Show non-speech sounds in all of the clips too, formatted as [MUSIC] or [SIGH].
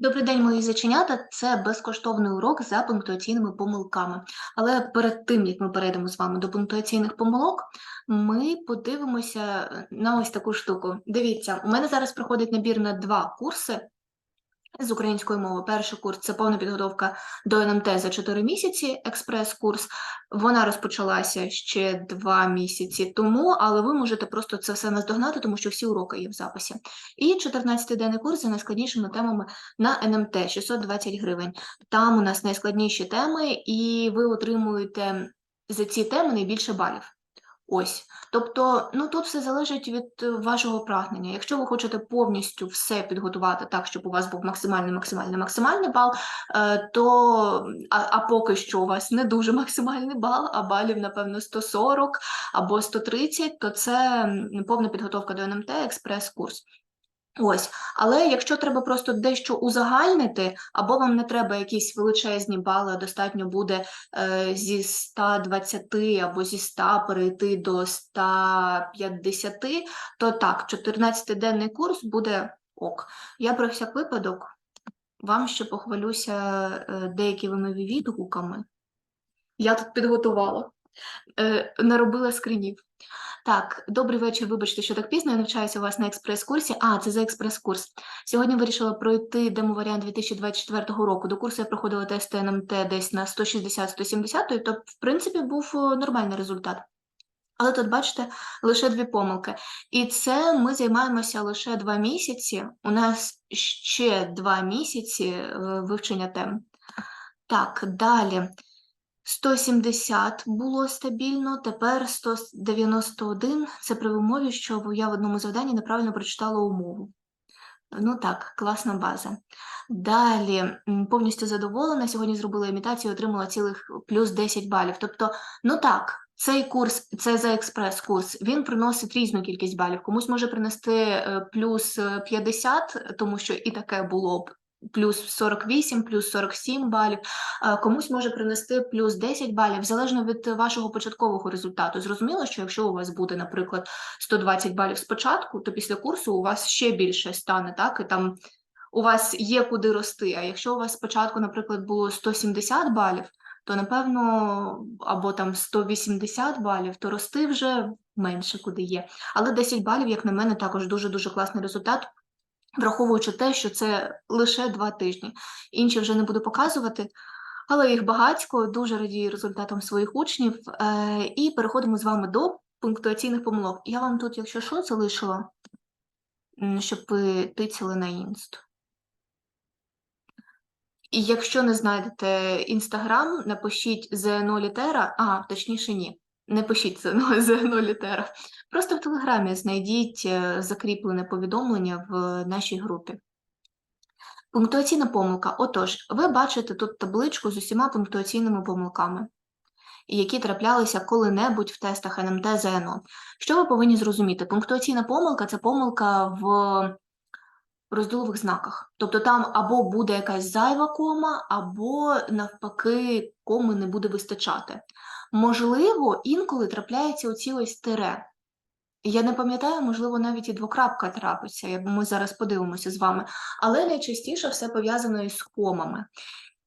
Добрий день, мої заченята. Це безкоштовний урок за пунктуаційними помилками. Але перед тим, як ми перейдемо з вами до пунктуаційних помилок, ми подивимося на ось таку штуку. Дивіться, у мене зараз проходить набір на два курси з української мови. Перший курс це повна підготовка до НМТ за 4 місяці, експрес-курс. Вона розпочалася ще два місяці тому, але ви можете просто це все наздогнати, тому що всі уроки є в записі. І 14-денний курс за найскладнішими темами на НМТ 620 гривень. Там у нас найскладніші теми, і ви отримуєте за ці теми найбільше балів. Ось, тобто, ну тут все залежить від е, вашого прагнення. Якщо ви хочете повністю все підготувати так, щоб у вас був максимальний, максимальний, максимальний бал, е, то а, а поки що у вас не дуже максимальний бал, а балів, напевно, 140 або 130, то це повна підготовка до НМТ, експрес-курс. Ось, але якщо треба просто дещо узагальнити, або вам не треба якісь величезні бали, а достатньо буде е, зі 120 або зі 100 перейти до 150, то так, 14-денний курс буде ок. Я про всяк випадок вам ще похвалюся е, деякими відгуками. Я тут підготувала, е, наробила скринів. Так, добрий вечір. Вибачте, що так пізно. Я навчаюся у вас на експрес-курсі. А, це за експрес-курс. Сьогодні вирішила пройти демо-варіант 2024 року. До курсу я проходила тести НМТ десь на 160-170, тобто, в принципі, був е, нормальний результат. Але тут, бачите, лише дві помилки. І це ми займаємося лише два місяці. У нас ще два місяці е, вивчення тем. Так, далі. 170 було стабільно, тепер 191. Це при умові, що я в одному завданні неправильно прочитала умову. Ну так, класна база. Далі повністю задоволена. Сьогодні зробила імітацію, отримала цілих плюс 10 балів. Тобто, ну так, цей курс, це за експрес-курс, він приносить різну кількість балів. Комусь може принести е, плюс е, 50, тому що і таке було б. Плюс 48, плюс 47 балів, Е, комусь може принести плюс 10 балів, залежно від вашого початкового результату. Зрозуміло, що якщо у вас буде, наприклад, 120 балів спочатку, то після курсу у вас ще більше стане, так, і там у вас є куди рости. А якщо у вас спочатку, наприклад, було 170 балів, то напевно або там 180 балів, то рости вже менше куди є. Але 10 балів, як на мене, також дуже-дуже класний результат. Враховуючи те, що це лише два тижні. Інші вже не буду показувати, але їх багатько, дуже радію результатам своїх учнів. Е, і переходимо з вами до пунктуаційних помилок. Я вам тут, якщо що, залишила, щоб ви тицяли на інст. І якщо не знайдете інстаграм, напишіть ЗНО літера, а точніше ні. Не пишіть ЗНО, ЗНО літера. Просто в Телеграмі знайдіть е, закріплене повідомлення в нашій групі. Пунктуаційна помилка. Отож, ви бачите тут табличку з усіма пунктуаційними помилками, які траплялися коли-небудь в тестах НМТ ЗНО. Що ви повинні зрозуміти? Пунктуаційна помилка це помилка в розділових знаках. Тобто там або буде якась зайва кома, або навпаки коми не буде вистачати. Можливо, інколи трапляється оці ось тире. Я не пам'ятаю, можливо, навіть і двокрапка трапиться, я- ми зараз подивимося з вами, але найчастіше все пов'язано із комами.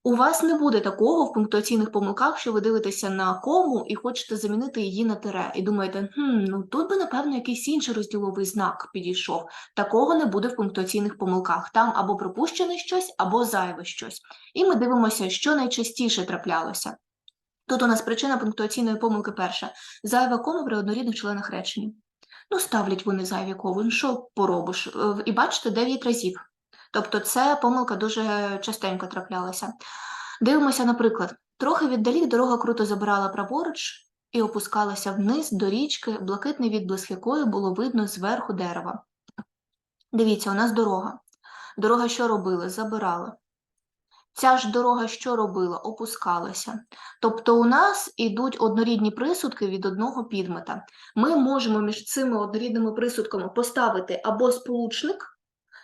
У вас не буде такого в пунктуаційних помилках, що ви дивитеся на кому і хочете замінити її на тире, і думаєте, хм, ну тут би, напевно, якийсь інший розділовий знак підійшов. Такого не буде в пунктуаційних помилках. Там або пропущене щось, або зайве щось. І ми дивимося, що найчастіше траплялося. Тут у нас причина пунктуаційної помилки перша зайва кома при однорідних членах речення. Ну, ставлять вони зайві ну що поробиш? Е, І бачите, 9 разів. Тобто це помилка дуже частенько траплялася. Дивимося, наприклад, трохи віддалік дорога круто забирала праворуч і опускалася вниз до річки, блакитний відблиск якої було видно зверху дерева. Дивіться, у нас дорога. Дорога що робила? Забирала. Ця ж дорога що робила? Опускалася. Тобто у нас ідуть однорідні присудки від одного підмета. Ми можемо між цими однорідними присудками поставити або сполучник,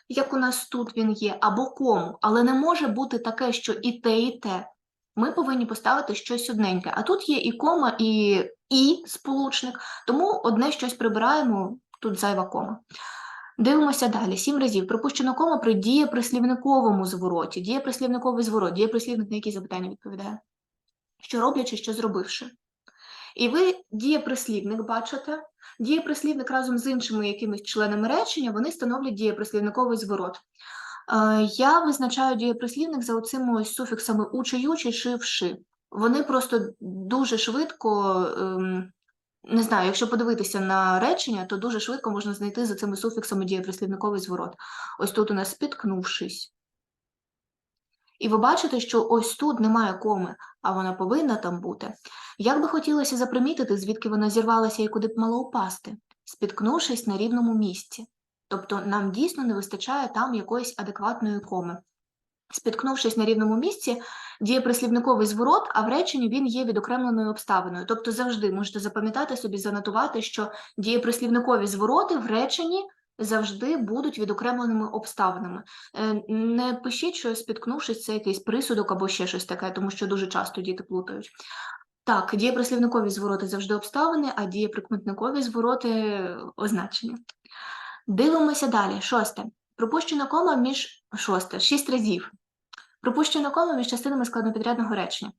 як у нас тут він є, або кому, але не може бути таке, що і те, і те. Ми повинні поставити щось одненьке. А тут є і кома, і і сполучник, тому одне щось прибираємо, тут зайва кома. Дивимося далі. Сім разів. Пропущено кома при дієприслівниковому звороті. Дієприслівниковий зворот. Дієприслівник на які запитання відповідає? Що роблячи, що зробивши. І ви дієприслівник бачите. Дієприслівник разом з іншими якимись членами речення, вони становлять дієприслівниковий зворот. Е, Я визначаю дієприслівник за оцими ось суфіксами учи, ючи, ши, вши. Вони просто дуже швидко, ем, не знаю, якщо подивитися на речення, то дуже швидко можна знайти за цими суфіксами дієприслівниковий зворот. Ось тут у нас спіткнувшись. І ви бачите, що ось тут немає коми, а вона повинна там бути. Як би хотілося запримітити, звідки вона зірвалася і куди б мала упасти, спіткнувшись на рівному місці. Тобто нам дійсно не вистачає там якоїсь адекватної коми. Спіткнувшись на рівному місці, діє прислівниковий зворот, а в реченні він є відокремленою обставиною. Тобто завжди можете запам'ятати собі, занотувати, що дієприслівникові звороти в реченні завжди будуть відокремленими обставинами. Е, Не пишіть, що спіткнувшись, це якийсь присудок або ще щось таке, тому що дуже часто діти плутають. Так, дієприслівникові звороти завжди обставини, а дієприкметникові звороти означені. Дивимося далі. Шосте. Пропущена кома між шосте, шість разів. Пропущена кома між частинами складнопідрядного речення.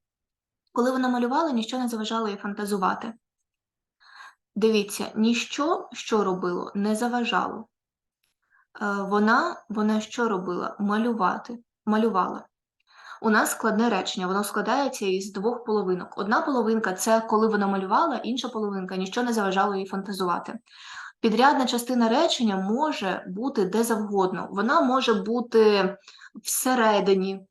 Коли вона малювала, ніщо не заважало їй фантазувати. Дивіться, ніщо, що робило, не заважало. Е, Вона, вона що робила? Малювати, малювала. У нас складне речення, воно складається із двох половинок. Одна половинка це коли вона малювала, інша половинка ніщо не заважало їй фантазувати. Підрядна частина речення може бути де завгодно. Вона може бути всередині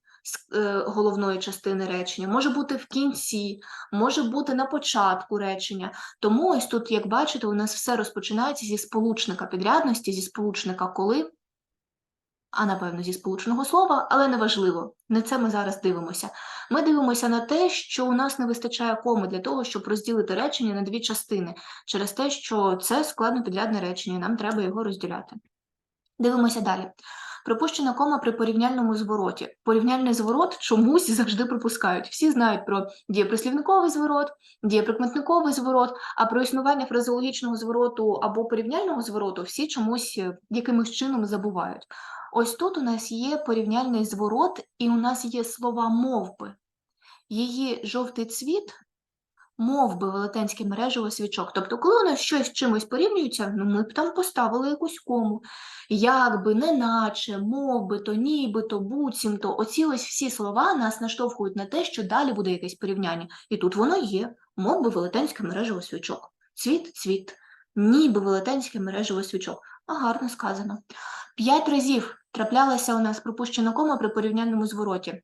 головної частини речення, може бути в кінці, може бути на початку речення. Тому ось тут, як бачите, у нас все розпочинається зі сполучника підрядності, зі сполучника коли, а напевно зі сполученого слова, але неважливо, не це ми зараз дивимося. Ми дивимося на те, що у нас не вистачає коми для того, щоб розділити речення на дві частини, через те, що це складно підрядне речення, нам треба його розділяти. Дивимося далі. Пропущена кома при порівняльному звороті. Порівняльний зворот чомусь завжди пропускають. Всі знають про дієприслівниковий зворот, дієприкметниковий зворот, а про існування фразеологічного звороту або порівняльного звороту всі чомусь е, якимось чином забувають. Ось тут у нас є порівняльний зворот, і у нас є слова мовби. Її жовтий цвіт мов би велетенське мережево свічок. Тобто, коли нас щось з чимось порівнюється, ну ми б там поставили якусь кому. Якби, неначе, мов би, то нібито, буцімто, оці ось всі слова нас наштовхують на те, що далі буде якесь порівняння. І тут воно є, мов би велетенське мережево свічок. Цвіт, цвіт, ніби велетенське мережево свічок. А гарно сказано. П'ять разів траплялася у нас пропущена кома при порівняльному звороті.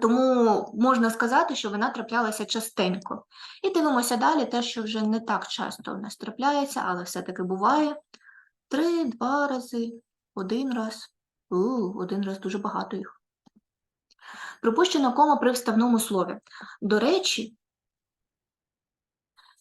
Тому можна сказати, що вона траплялася частенько. І дивимося далі те, що вже не так часто в нас трапляється, але все-таки буває. Три, два рази, один раз. У, один раз дуже багато їх. Пропущена кома при вставному слові. До речі,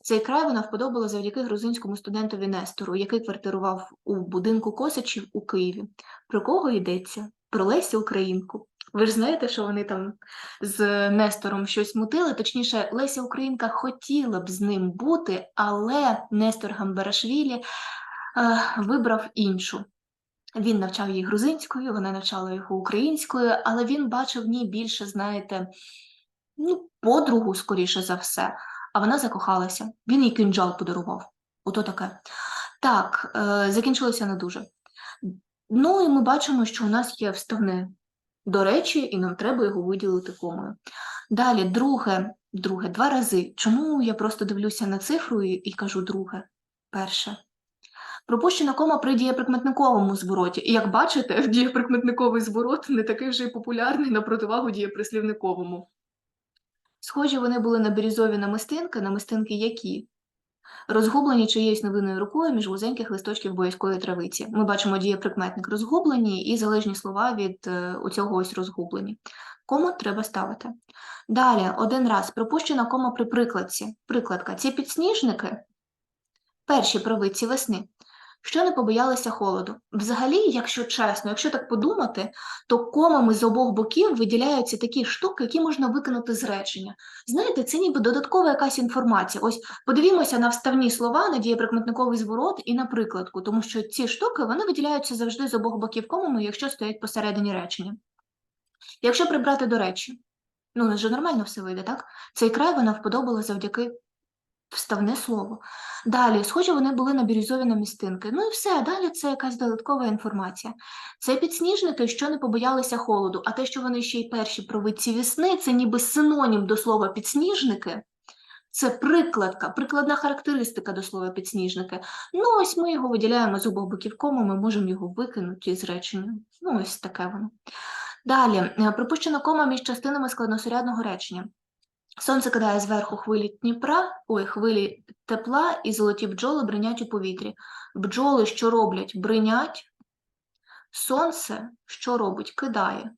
цей край вона вподобала завдяки грузинському студентові Нестору, який квартирував у будинку Косачів у Києві. Про кого йдеться? Про Лесю Українку. Ви ж знаєте, що вони там з Нестором щось мутили. Точніше, Леся Українка хотіла б з ним бути, але Нестор Гамбарашвілі е, вибрав іншу. Він навчав її грузинською, вона навчала його українською, але він бачив в ній більше, знаєте, ну, подругу, скоріше за все, а вона закохалася. Він їй кинджал подарував. Ото таке. Так, е, закінчилося не дуже. Ну і ми бачимо, що у нас є вставне до речі, і нам треба його виділити комою. Далі, друге, друге, два рази. Чому я просто дивлюся на цифру і, і кажу друге? Перше. Пропущена кома при дієприкметниковому звороті. І як бачите, [LAUGHS] дієприкметниковий зворот не такий вже й популярний на противагу дієприслівниковому. Схожі вони були на бірюзові намистинки, намистинки які? Розгублені чиєюсь невинною рукою між вузеньких листочків боязької травиці. Ми бачимо дієприкметник розгублені і залежні слова від е, оцього ось розгублені. Кому треба ставити. Далі, один раз, пропущена кома при прикладці. Прикладка. Ці підсніжники, перші провидці весни, що не побоялися холоду. Взагалі, якщо чесно, якщо так подумати, то комами з обох боків виділяються такі штуки, які можна викинути з речення. Знаєте, це ніби додаткова якась інформація. Ось подивімося на вставні слова, на дієприкметниковий зворот і на прикладку, тому що ці штуки вони виділяються завжди з обох боків комами, якщо стоять посередині речення. Якщо прибрати до речі, ну, нас нормально все вийде, так? Цей край вона вподобала завдяки вставне слово. Далі, схожі вони були на бірюзові намістинки. Ну і все, далі це якась додаткова інформація. Це підсніжники, що не побоялися холоду, а те, що вони ще й перші провидці весни, це ніби синонім до слова підсніжники. Це прикладка, прикладна характеристика до слова підсніжники. Ну, ось ми його виділяємо з обох боків кому, ми можемо його викинути із речення. Ну, ось таке воно. Далі, е, пропущена кома між частинами складносурядного речення. Сонце кидає зверху хвилі Дніпра, ой, хвилі тепла, і золоті бджоли бринять у повітрі. Бджоли, що роблять, бринять. Сонце, що робить, кидає.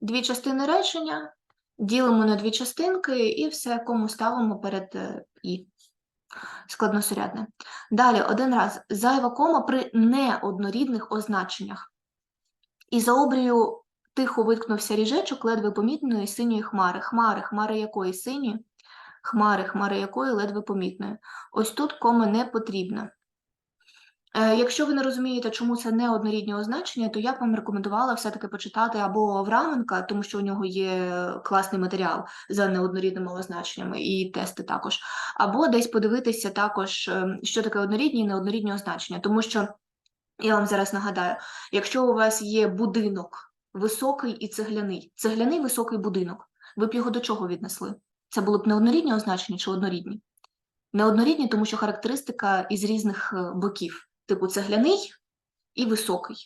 Дві частини речення, ділимо на дві частинки і все кому ставимо перед е, і. Складносурядне. Далі, один раз. Зайва кома при неоднорідних означеннях. І за обрію тихо виткнувся ріжечок ледве помітної синьої хмари. Хмари, хмари якої сині? Хмари, хмари якої ледве помітної. Ось тут кома не потрібна. Е, Якщо ви не розумієте, чому це не однорідні означення, то я б вам рекомендувала все-таки почитати або Авраменка, тому що у нього є класний матеріал за неоднорідними означеннями і тести також, або десь подивитися також, е, що таке однорідні і неоднорідні означення, тому що я вам зараз нагадаю, якщо у вас є будинок високий і цегляний, цегляний високий будинок, ви б його до чого віднесли? Це були б неоднорідні означення чи однорідні? Неоднорідні, тому що характеристика із різних е, боків, типу цегляний і високий.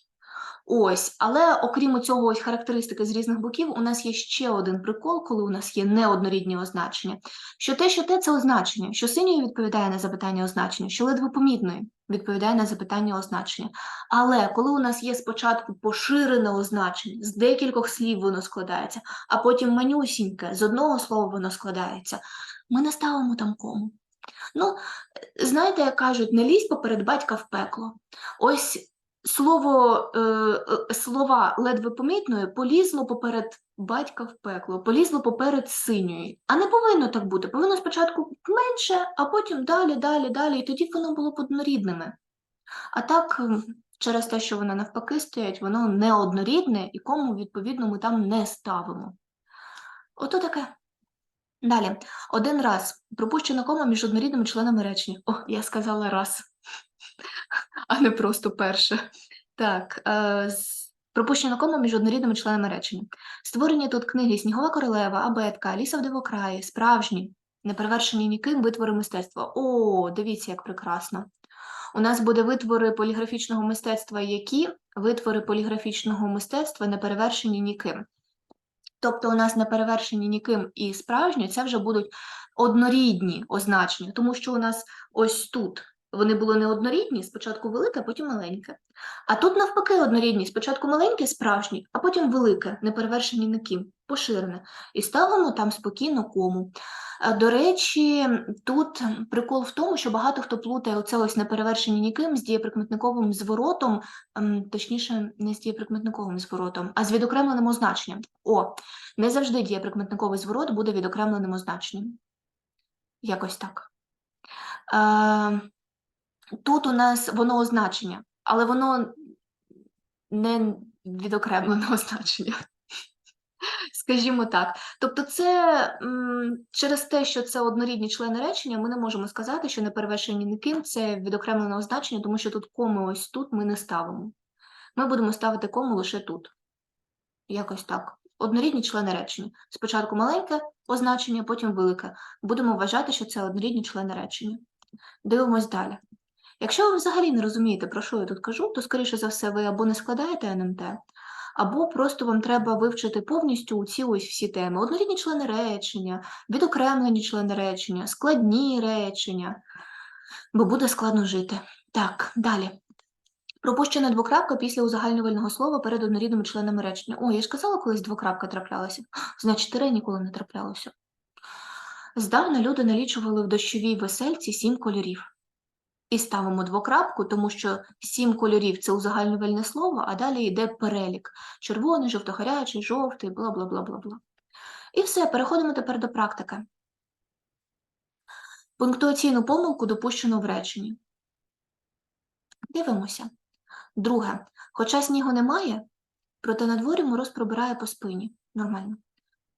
Ось, але окрім цього ось характеристики з різних боків, у нас є ще один прикол, коли у нас є неоднорідні означення. Що те, що те це означення, що синьою відповідає на запитання означення, що ледве помітною відповідає на запитання означення. Але коли у нас є спочатку поширене означення, з декількох слів воно складається, а потім манюсіньке, з одного слова воно складається, ми не ставимо там кому. Ну, знаєте, як кажуть, не лізь поперед батька в пекло. Ось слово, е, е, слова ледве помітної полізло поперед батька в пекло, полізло поперед синьої. А не повинно так бути. Повинно спочатку менше, а потім далі, далі, далі, і тоді воно було б однорідними. А так, через те, що воно навпаки стоять, воно не однорідне, і кому, відповідно, ми там не ставимо. Ото таке. Далі, один раз пропущена кома між однорідними членами речення. О, я сказала раз, а не просто перше. Так, е, пропущена кома між однорідними членами речення. Створені тут книги Снігова королева, Абетка, Ліса в дивокраї, справжні, неперевершені ніким витвори мистецтва. О, дивіться, як прекрасно. У нас буде витвори поліграфічного мистецтва, які витвори поліграфічного мистецтва не перевершені ніким. Тобто у нас не перевершені ніким і справжні, це вже будуть однорідні означення, тому що у нас ось тут вони були не однорідні, спочатку велике, а потім маленьке. А тут навпаки однорідні, спочатку маленьке, справжні, а потім велике, не перевершені ніким, поширене. І ставимо там спокійно кому. До речі, тут прикол в тому, що багато хто плутає оце ось неперевершені ніким з дієприкметниковим зворотом, ем, точніше, не з дієприкметниковим зворотом, а з відокремленим означенням. О, не завжди дієприкметниковий зворот буде відокремленим означенням. Якось так. Тут у нас воно означення, але воно не відокремлене [LAUGHS] означення. Скажімо так. Тобто, це м, через те, що це однорідні члени речення, ми не можемо сказати, що не перевершені ніким це відокремлене означення, тому що тут коми ось тут ми не ставимо. Ми будемо ставити кому лише тут. Якось так. Однорідні члени речення. Спочатку маленьке означення, потім велике. Будемо вважати, що це однорідні члени речення. Дивимось далі. Якщо ви взагалі не розумієте, про що я тут кажу, то, скоріше за все, ви або не складаєте НМТ, або просто вам треба вивчити повністю ці ось всі теми. Однорідні члени речення, відокремлені члени речення, складні речення, бо буде складно жити. Так, далі. Пропущена двокрапка після узагальнювального слова перед однорідними членами речення. О, я ж казала, колись двокрапка траплялася. Значить, тире ніколи не траплялося. Здавна люди налічували в дощовій весельці сім кольорів. І ставимо двокрапку, тому що сім кольорів це узагальнювальне слово, а далі йде перелік: червоний, жовто-гарячий, жовтий, бла бла бла бла бла. І все, переходимо тепер до практики. Пунктуаційну помилку допущено в реченні. Дивимося. Друге. Хоча снігу немає, проте на дворі мороз пробирає по спині. Нормально.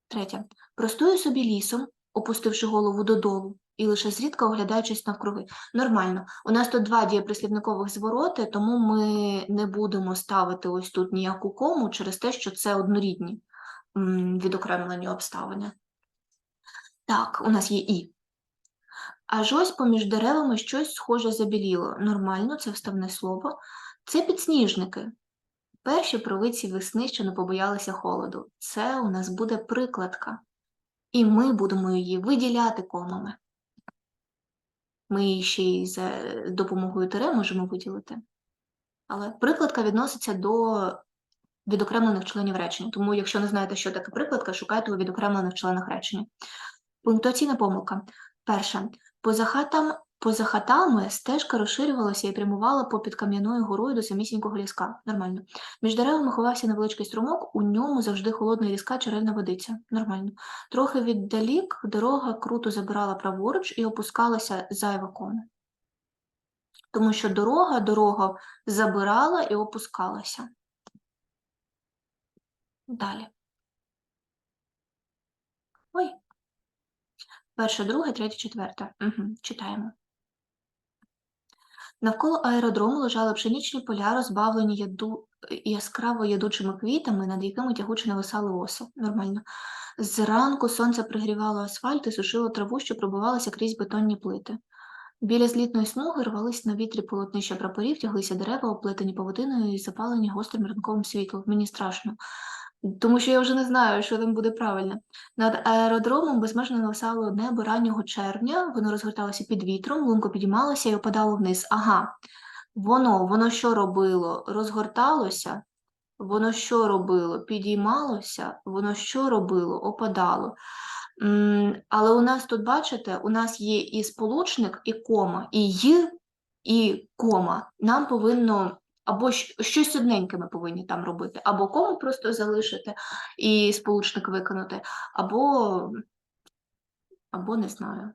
Третє. Простую собі лісом, опустивши голову додолу, і лише зрідка оглядаючись навкруги. Нормально. У нас тут два дієприслівникових звороти, тому ми не будемо ставити ось тут ніяку кому через те, що це однорідні відокремлені обставини. Так, у нас є і. Аж ось поміж деревами щось схоже забіліло. Нормально, це вставне слово. Це підсніжники. Перші провидці весни, що не побоялися холоду. Це у нас буде прикладка. І ми будемо її виділяти комами. Ми ще й за допомогою тире можемо виділити. Але прикладка відноситься до відокремлених членів речення. Тому, якщо не знаєте, що таке прикладка, шукайте у відокремлених членах речення. Пунктуаційна помилка. Перша. Поза, хатам, поза хатами стежка розширювалася і прямувала попід кам'яною горою до самісінького ліска. Нормально. Між деревами ховався невеличкий струмок, у ньому завжди холодна і різка черельна водиця. Нормально. Трохи віддалік дорога круто забирала праворуч і опускалася зайва кома. Тому що дорога дорогу забирала і опускалася. Далі. Ой. Перше, друге, третє, четверте. Угу. Читаємо. Навколо аеродрому лежали пшенічні поля, розбавлені яду... яскраво ядучими квітами, над якими тягуче нависали оси. Нормально. Зранку сонце пригрівало асфальт і сушило траву, що пробивалася крізь бетонні плити. Біля злітної смуги рвались на вітрі полотнища прапорів, тяглися дерева, оплетені павутиною і запалені гострим ранковим світлом. Мені страшно. Тому що я вже не знаю, що там буде правильно. Над аеродромом безмежно нависало небо раннього червня, воно розгорталося під вітром, лунко підіймалося і опадало вниз. Ага, воно, воно що робило? Розгорталося, воно що робило? Підіймалося, воно що робило? Опадало. Але у нас тут, бачите, у нас є і сполучник, і кома, і й, і кома. Нам повинно або щось одненьке ми повинні там робити, або кому просто залишити і сполучник виконати, або, або не знаю.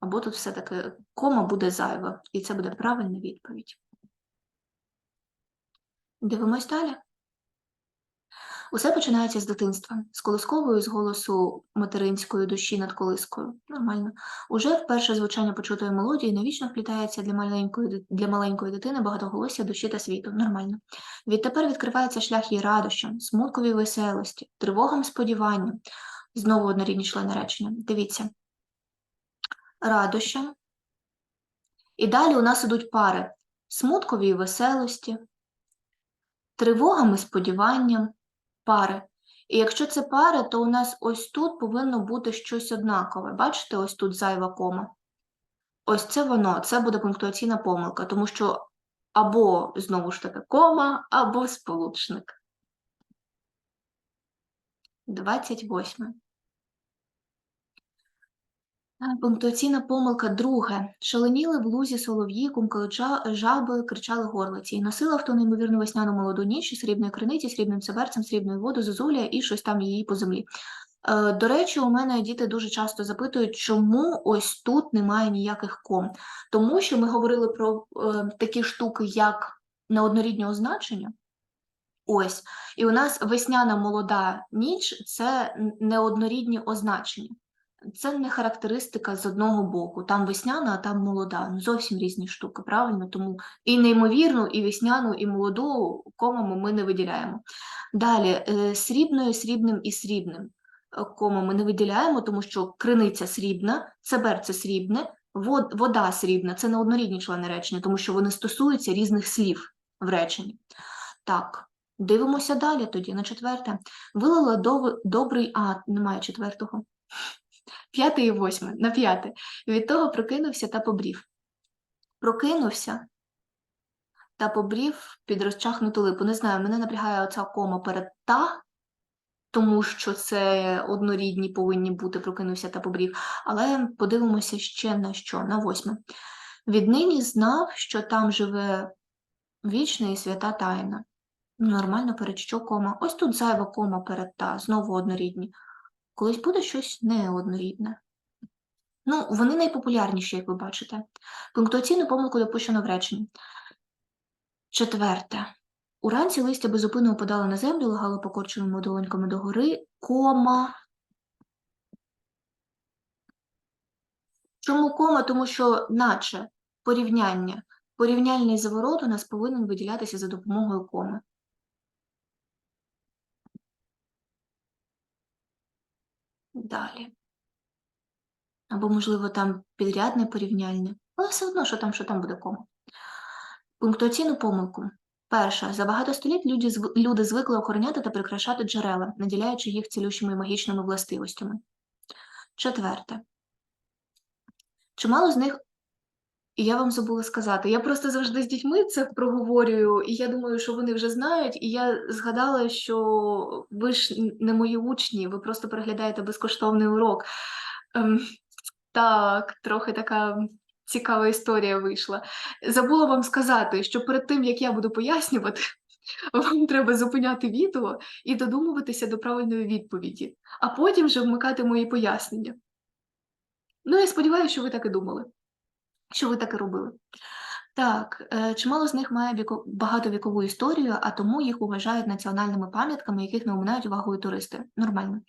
Або тут все-таки кома буде зайва, і це буде правильна відповідь. Дивимось далі. Усе починається з дитинства, з колисковою з голосу материнської душі над колискою. Нормально. Уже вперше звучання почутої мелодії навічно вплітається для маленької, для маленької дитини багатоголосся душі та світу. Нормально. Відтепер відкривається шлях її радощам, смуткові веселості, тривогам сподіванням. Знову однорідні члени речення. Дивіться. Радощам. І далі у нас ідуть пари смуткові веселості, тривогам і сподіванням, пари. І якщо це пари, то у нас ось тут повинно бути щось однакове. Бачите, ось тут зайва кома. Ось це воно, це буде пунктуаційна помилка, тому що або знову ж таки кома, або сполучник. 28. Пунктуаційна помилка друге. Шаленіли в лузі солов'ї, кумкали жаби, кричали горлиці. І носила в ту неймовірну весняну молоду ніч срібної криниці, срібним цеберцем, срібною воду, зозуля і щось там її по землі. Е, До речі, у мене діти дуже часто запитують, чому ось тут немає ніяких ком. Тому що ми говорили про е, такі штуки, як неоднорідні означення. Ось, і у нас весняна молода ніч це неоднорідні означення. Це не характеристика з одного боку. Там весняна, а там молода. Ну, зовсім різні штуки, правильно? Тому і неймовірну, і весняну, і молоду комами ми не виділяємо. Далі, е, срібною, срібним і срібним е, кома ми не виділяємо, тому що криниця срібна, цеберце срібне, вода срібна. Це не однорідні члени речення, тому що вони стосуються різних слів в реченні. Так, дивимося далі тоді, на четверте. Вилила добрий, а, немає четвертого. П'яте і восьме, на п'яте. Від того прокинувся та побрів. Прокинувся та побрів під розчахнуту липу. Не знаю, мене напрягає оця кома перед та, тому що це однорідні повинні бути прокинувся та побрів. Але подивимося ще на що, на восьме. Віднині знав, що там живе вічна і свята тайна. Нормально перед що кома. Ось тут зайва кома перед та, знову однорідні. Колись буде щось неоднорідне. Ну, вони найпопулярніші, як ви бачите. Пунктуаційну помилку допущено в реченні. Четверте. Уранці листя безупинно опадало на землю, лагало покорченими долоньками догори, кома. Чому кома? Тому що, наче, порівняння. Порівняльний заворот у нас повинен виділятися за допомогою коми. Далі. Або, можливо, там підрядне порівняльне, але все одно, що там, що там буде кому. Пунктуаційну помилку. Перша. За багато століть люди, люди звикли охороняти та прикрашати джерела, наділяючи їх цілющими і магічними властивостями. Четверте. Чимало з них, і я вам забула сказати, я просто завжди з дітьми це проговорюю, і я думаю, що вони вже знають, і я згадала, що ви ж не мої учні, ви просто переглядаєте безкоштовний урок. Ем, так, трохи така цікава історія вийшла. Забула вам сказати, що перед тим, як я буду пояснювати, [LAUGHS] вам треба зупиняти відео і додумуватися до правильної відповіді, а потім вже вмикати мої пояснення. Ну, я сподіваюся, що ви так і думали, що ви так і робили. Так, е, чимало з них має віко... багатовікову історію, а тому їх вважають національними пам'ятками, яких не оминають увагою туристи. Нормально.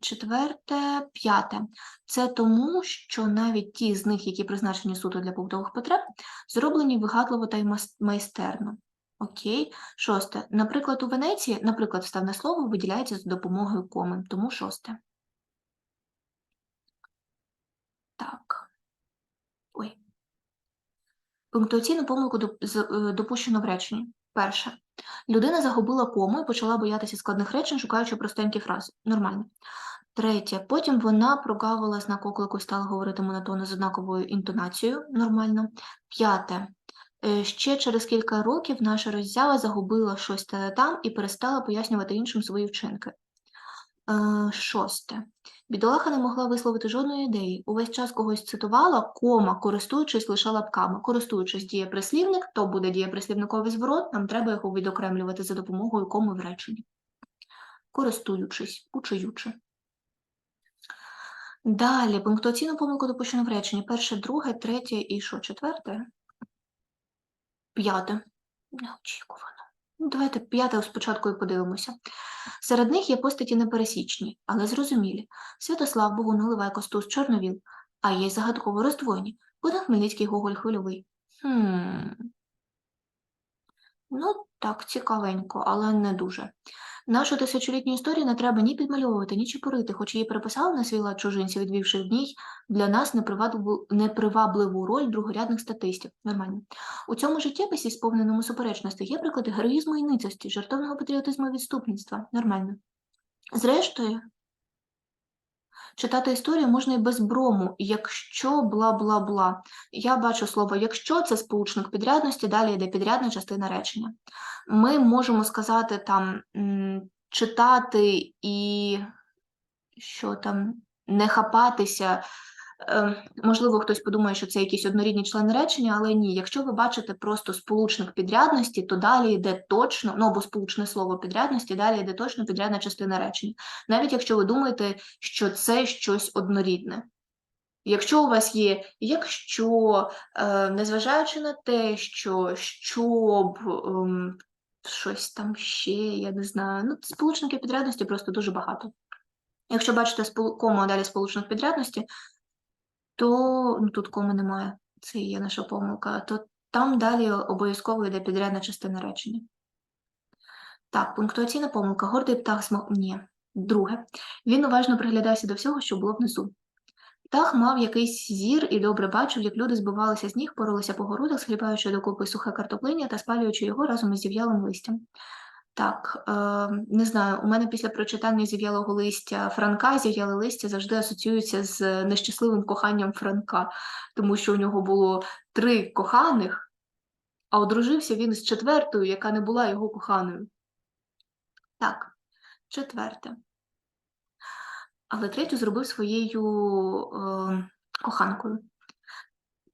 Четверте, п'яте. Це тому, що навіть ті з них, які призначені суто для побутових потреб, зроблені вигадливо та й майстерно. Окей. Шосте. Наприклад, у Венеції, наприклад, вставне слово виділяється за допомогою коми, тому шосте. Так. Пунктуаційну помилку е, допущено в реченні. Перше. Людина загубила кому і почала боятися складних речень, шукаючи простенькі фрази. Нормально. Третє. Потім вона прогавила знак оклику і стала говорити монотонно з однаковою інтонацією. Нормально. П'яте. Е, Ще через кілька років наша роззява загубила щось та там і перестала пояснювати іншим свої вчинки. Е, Шосте. Бідолаха не могла висловити жодної ідеї. Увесь час когось цитувала, кома, користуючись лише лапками. Користуючись дієприслівник, то буде дієприслівниковий зворот, нам треба його відокремлювати за допомогою коми в реченні. Користуючись, учуючи. Далі, пунктуаційну помилку допущено в реченні. Перше, друге, третє і що, четверте? П'яте. Неочікувано. Ну, давайте п'яте спочатку і подивимося. Серед них є постаті непересічні, але зрозумілі. Святослав, Богун, Наливай, Костус, Чорновіл, а є й загадково роздвоєні. Богдан Хмельницький, Гоголь, Хвильовий. Хм. Ну, так, цікавенько, але не дуже. Нашу тисячолітню історію не треба ні підмальовувати, ні чепурити, хоч її переписали на свій лад чужинці, відвівши в ній для нас непривабливу, роль другорядних статистів. Нормально. У цьому життєписі, сповненому суперечності, є приклади героїзму і ницості, жартовного патріотизму і відступництва. Нормально. Зрештою, читати історію можна і без брому, якщо бла-бла-бла. Я бачу слово якщо це сполучник підрядності, далі йде підрядна частина речення. Ми можемо сказати там читати і що там не хапатися. Е, Можливо, хтось подумає, що це якісь однорідні члени речення, але ні. Якщо ви бачите просто сполучник підрядності, то далі йде точно, ну або сполучне слово підрядності, далі йде точно підрядна частина речення. Навіть якщо ви думаєте, що це щось однорідне. Якщо у вас є, якщо, е, незважаючи на те, що щоб ем, щось там ще, я не знаю, ну, сполучників підрядності просто дуже багато. Якщо бачите кому, далі сполучник підрядності, то ну, тут коми немає, це є наша помилка, то там далі обов'язково йде підрядна частина речення. Так, пунктуаційна помилка. Гордий птах смог. Ні. Друге. Він уважно приглядався до всього, що було внизу. Птах мав якийсь зір і добре бачив, як люди збивалися з ніг, поролися по городах, схліпаючи докупи сухе картоплиння та спалюючи його разом із зів'ялим листям. Так, е, не знаю, у мене після прочитання зів'ялого листя Франка зів'яле листя завжди асоціюється з нещасливим коханням Франка, тому що у нього було три коханих, а одружився він з четвертою, яка не була його коханою. Так, четверте. Але третю зробив своєю е, коханкою.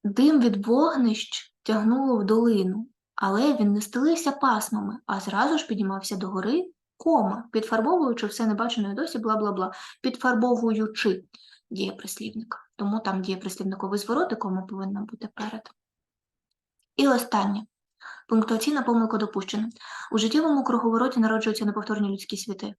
Дим від вогнищ тягнуло в долину, але він не стелився пасмами, а зразу ж піднімався догори, кома, підфарбовуючи все небачене досі, бла-бла-бла, підфарбовуючи дієприслівник. Тому там дієприслівниковий зворот, і кома повинна бути перед. І останнє. Пунктуаційна помилка допущена. У життєвому круговороті народжуються неповторні людські світи.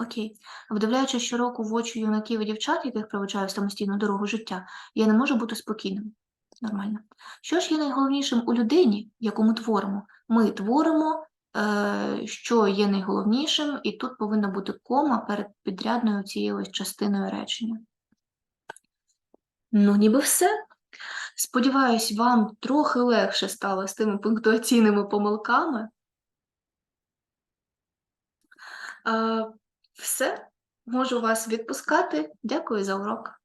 Окей. Вдивляючись щороку в очі юнаків і дівчат, яких проведжаю в самостійну дорогу життя, я не можу бути спокійним. Нормально. Що ж є найголовнішим у людині, яку ми творимо? Ми творимо, е, що є найголовнішим, і тут повинна бути кома перед підрядною цією ось частиною речення. Ну, ніби все. Сподіваюсь, вам трохи легше стало з тими пунктуаційними помилками. Е, все, можу вас відпускати. Дякую за урок.